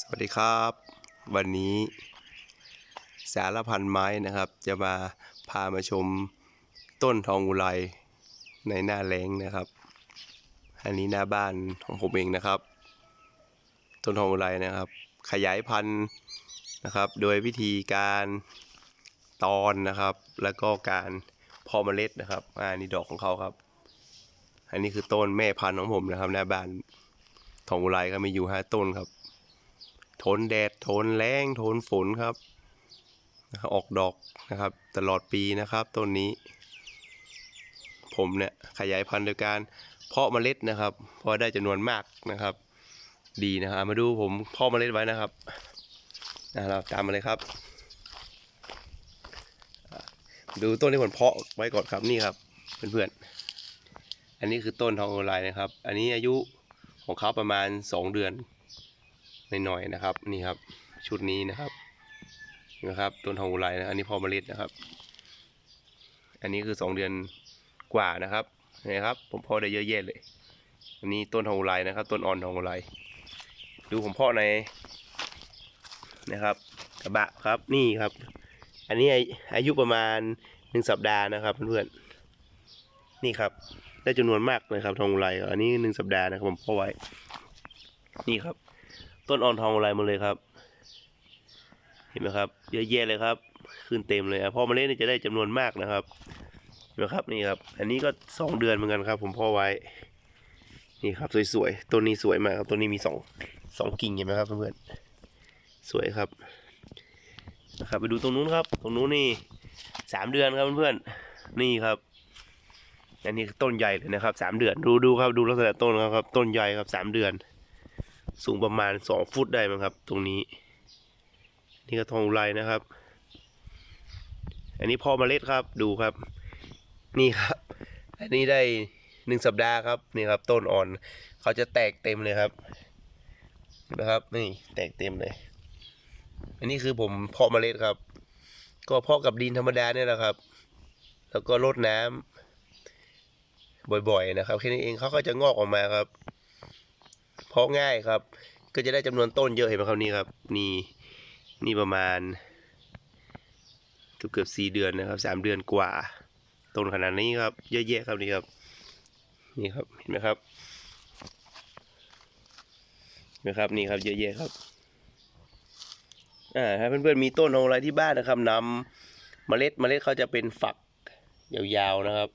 สวัสดีครับ วันนี้สารพันไม้นะครับ จะมาพามาชมต้นทองอุไรในหน้าแรงนะครับ อันนี้หน้าบ้านของผมเองนะครับ ต้นทองอุไรนะครับ ขยายพันธุ์นะครับ โดยวิธีการตอนนะครับ แล้วก็การพาะเมล็ดนะครับอ่านี่ดอกของเขาครับ อันนี้คือต้นแม่พันธุ์ของผมนะครับ หน้าบ้านทองอุไรก็มีอยู่ห้าต้นครับ ทนแดดทนแรงทนฝนครับออกดอกนะครับ ตลอดปีนะครับต้นนี้ ผมเนี่ยขยายพันธุ์โดยการเพาะเมล็ดนะครับเพราะได้จำนวนมากนะครับ ดีนะครับมาดูผมเพาะเมล็ดไว้นะครับนะเราตามมาเลยครับ ดูต้นที่ผมเพาะไว้ก่อนครับนี่ครับเพื่อนๆอันนี้คือต้นทองโอไลนะครับ อันนี้อายุของเขาประมาณ 2 เดือน หน่อยๆนะครับ นี่ครับ ชุดนี้นะครับนะครับต้นทองอุไรนะอันนี้พอเมล็ดนะครับ อันนี้คือสองเดือนกว่านะครับนะครับ ผมพาะได้เยอะแยะเลย อันนี้ต้นทองอุไรนะครับต้นอ่อนทองอุไรดูผมเพาะในนะครับ กระบะครับนี่ครับ อันนี้อาอายุประมาณหนึ่งสัปดาห์นะครับเพื่อนๆนี่ครับได้จำนวนมากเลยครับทองอุไรอันนี้หนึ่งสัปดาห์นะครับผมเพาะไว้ นี่ครับ ต้นอ่อนทองอะไรมาเลยครับ เห็นไหมครับเยอะแยะเลยครับ ขึ้นเต็มเลยพอมาเล่นนี่จะได้จำนวนมากนะครับเห็นไหมครับนี่ครับ อันนี้ก็สองเดือนเหมือนกันครับ ผมพ่อไว้ นี่ครับสวยๆต้นนี้สวยมากครับต้นนี้มีสองสองกิ่งเห็นไหมครับเพื่อนๆสวยครับนะครับไปดูตรงนู้นครับ ตรงนู้นนี่สามเดือนครับเพื่อนๆนี่ครับ อันนี้ต้นใหญ่เลยนะครับสามเดือนดูดูครับดูลักษณะต้นเขาครับต้นใหญ่ครับสามเดือน สูงประมาณสองฟุตได้มั้งครับ ตรงนี้ นี่ก็ทองอุไรนะครับ อันนี้พอเมล็ดครับดูครับ นี่ครับ อันนี้ได้หนึ่งสัปดาห์ครับนี่ครับ ต้นอ่อน เขาจะแตกเต็มเลยครับนะครับนี่แตกเต็มเลย อันนี้คือผมเพาะเมล็ดครับ ก็เพาะกับดินธรรมดาเนี่ยแหละครับ แล้วก็รดน้ำบ่อยๆนะครับแค่นี้เองเขาก็จะงอกออกมาครับ เพาะง่ายครับ ก็จะได้จำนวนต้นเยอะเห็นไหมครับนี่ครับ นี่นี่ประมาณเกือบเกือบสี่เดือนนะครับสามเดือนกว่า ต้นขนาดนี้ครับ เยอะแยะครับนี่ครับนี่ครับเห็นไหมครับนไหมครับนี่ครับเยอะแยะครับอ่าถ้าเพื่อนๆมีต้นอะไรที่บ้านนะครับนำเมล็ดเมล็ดเขาจะเป็นฝักยาวๆนะครับ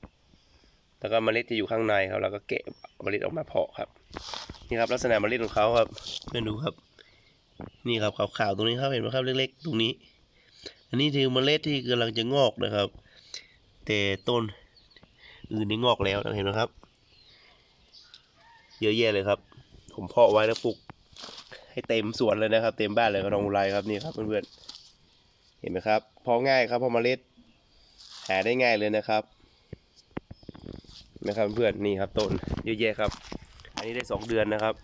แล้วก็เมล็ดจะอยู่ข้างในครับแล้วก็เก็บเมล็ดออกมาเพาะครับ นี่ครับลักษณะเมล็ดของเขาครับเพื่อนดูครับ นี่ครับขาวๆตรงนี้ครับเห็นไหมครับ เล็กๆ ตรงนี้ อันนี้คือเมล็ดที่กำลังจะงอกนะครับ แต่ต้นอื่นนี่งอกแล้วเห็นไหมครับ เยอะแยะเลยครับ ผมเพาะไว้แล้วปลูกให้เต็มสวนเลยนะครับ เต็มบ้านเลยกระดองอุไรครับนี่ครับเพื่อนๆเห็นไหมครับเพาะง่ายครับพาะเมล็ดหาได้ง่ายเลยนะครับนะครับเพื่อนๆนี่ครับต้นเยอะแยะครับ อันนี้ได้สองเดือนนะครับ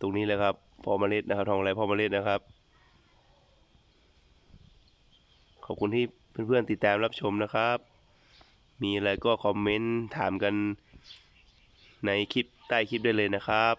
ตรงนี้เลยครับ พอมเมล็ดนะครับ ทองอะไรพอมเมล็ดนะครับ ขอบคุณที่เพื่อนๆติดตามรับชมนะครับ มีอะไรก็คอมเมนต์ถามกันในคลิปใต้คลิปได้เลยนะครับ